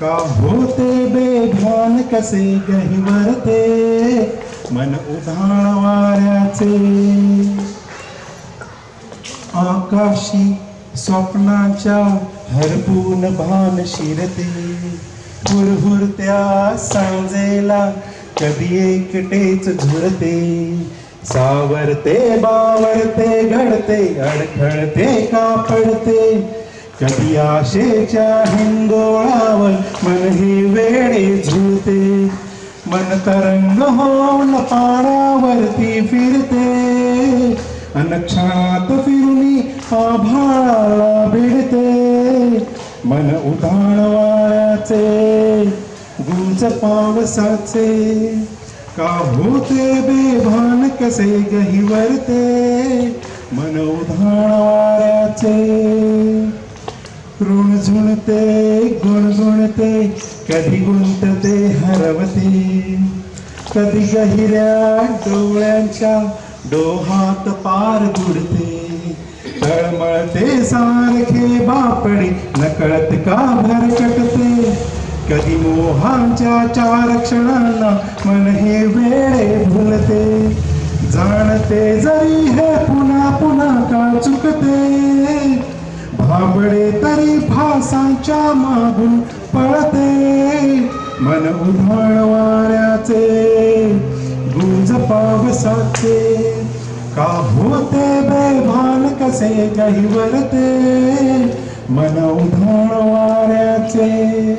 का होते बेभान कसे गहिवरते मन उधाण वाऱ्याचे. आकाशी स्वप्नाच्या हरपून भान शिरते. हुरहुरत्या सांजेला कधी एकटेच झुरते. सावरते बावरते घडते अडखळते का पडते कधी आशेच्या हिंगोळावर मन ही वेळे झुळते मन तरंग होऊन पाण्यावरती फिरते. अनक्षणात फिरुनी आभाळाला भिडते. मन उधाण वाऱ्याचे गुंज पावसाचे. का होते बेभान कसे गहिवरते? मन उधाण वाऱ्याचे. ऋण झुणते गुणगुणते कधी गुंतते हरवते. कधी गहिऱ्या डोळ्यांच्या डोहात पार बुडते. तळमळते सारखे बापडे नकळत का भरकटते कधी मोहांच्या चार क्षणांना मन हे वेळे भुलते. जाणते जरी हे पुन्हा पुन्हा का चुकते. भाबडे फासांच्या मागून पळते. मन उधाळ वाऱ्याचे गुंज पावसाचे. का होते बेभान कसे गहिवरते. मन उधळ वाऱ्याचे